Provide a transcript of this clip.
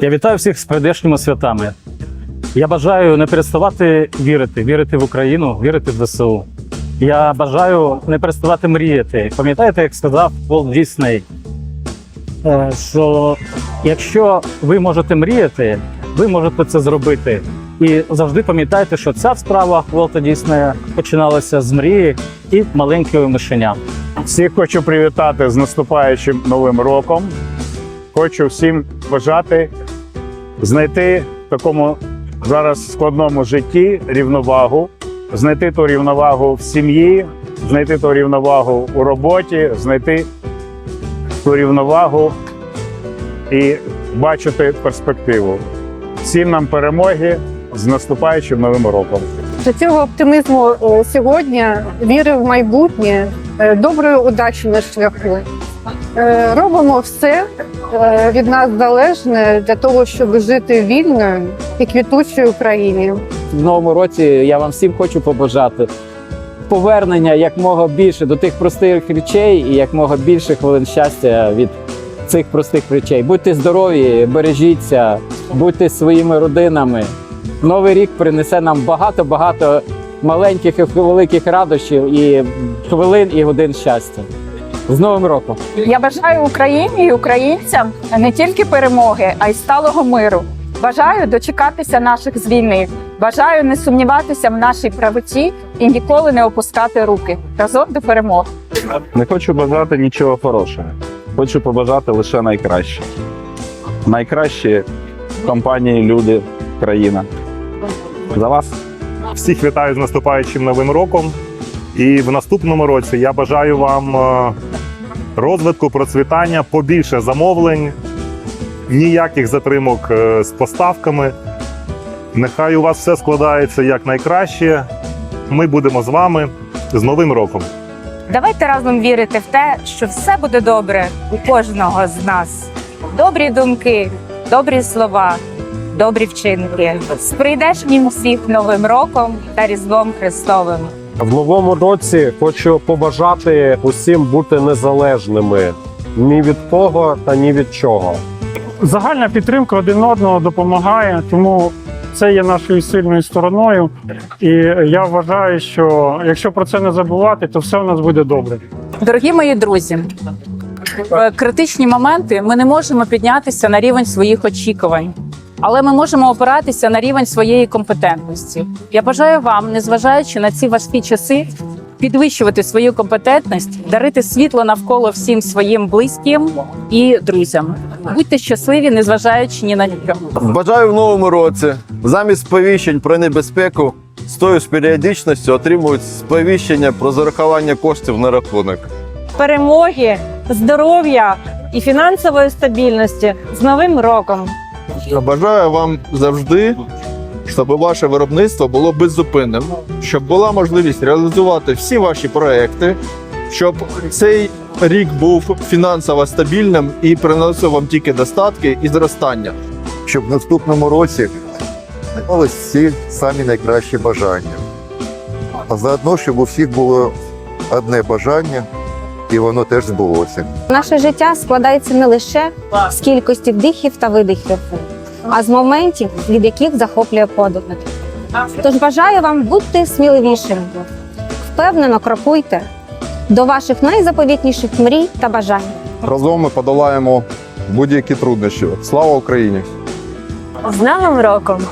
Я вітаю всіх з прийдешніми святами. Я бажаю не переставати вірити, вірити в Україну, вірити в ЗСУ. Я бажаю не переставати мріяти. Пам'ятаєте, як сказав Волт Дісней, е, що якщо ви можете мріяти, ви можете це зробити. І завжди пам'ятайте, що ця справа Волта Діснея починалася з мрії і маленького мишеня. Всіх хочу привітати з наступаючим новим роком. Хочу всім бажати знайти в такому зараз складному житті рівновагу, знайти ту рівновагу в сім'ї, знайти ту рівновагу у роботі, знайти ту рівновагу і бачити перспективу. Всім нам перемоги з наступаючим новим роком. До цього оптимізму е, сьогодні віри в майбутнє, е, доброї удачі на шляху. Е, Робимо все від нас залежне для того, щоб жити вільною і квітучою Україні. в новому році я вам всім хочу побажати повернення якмога більше до тих простих речей і якмога більше хвилин щастя від цих простих речей. Будьте здорові, бережіться, будьте своїми родинами. Новий рік принесе нам багато-багато маленьких і великих радощів і хвилин і годин щастя. З Новим роком! Я бажаю Україні і українцям не тільки перемоги, а й сталого миру. Бажаю дочекатися наших з війни. Бажаю не сумніватися в нашій правоті і ніколи не опускати руки. Разом до перемоги. Не хочу бажати нічого хорошого. Хочу побажати лише найкраще. Найкращі компанії, люди, країна. За вас. Всіх вітаю з наступаючим новим роком. І в наступному році я бажаю вам е, розвитку, процвітання, побільше замовлень, ніяких затримок е, з поставками. Нехай у вас все складається як найкраще. Ми будемо з вами з Новим роком. Давайте разом вірити в те, що все буде добре у кожного з нас. Добрі думки, добрі слова, добрі вчинки. З прийдешнім всіх новим роком та Різдвом Христовим. В новому році хочу побажати усім бути незалежними ні від кого та ні від чого. Загальна підтримка один одного допомагає, тому це є нашою сильною стороною. І я вважаю, що якщо про це не забувати, то все у нас буде добре. Дорогі мої друзі, в критичні моменти ми не можемо піднятися на рівень своїх очікувань, але ми можемо опиратися на рівень своєї компетентності. Я бажаю вам, незважаючи на ці важкі часи, підвищувати свою компетентність, дарити світло навколо всім своїм близьким і друзям. Будьте щасливі, незважаючи ні на що. Бажаю в новому році замість сповіщень про небезпеку з тою ж періодичністю отримують сповіщення про зарахування коштів на рахунок. Перемоги, здоров'я і фінансової стабільності з Новим роком. Бажаю вам завжди, щоб ваше виробництво було беззупинним, щоб була можливість реалізувати всі ваші проекти, щоб цей рік був фінансово стабільним і приносив вам тільки достатки і зростання. щоб в наступному році мали всі самі найкращі бажання. А заодно, щоб у всіх було одне бажання, і воно теж збулося. Наше життя складається не лише з кількості вдихів та видихів, а з моментів, від яких захоплює подих. Тож бажаю вам бути сміливішими, впевнено крокуйте до ваших найзаповітніших мрій та бажань. Разом ми подолаємо будь-які труднощі. Слава Україні! З Новим роком!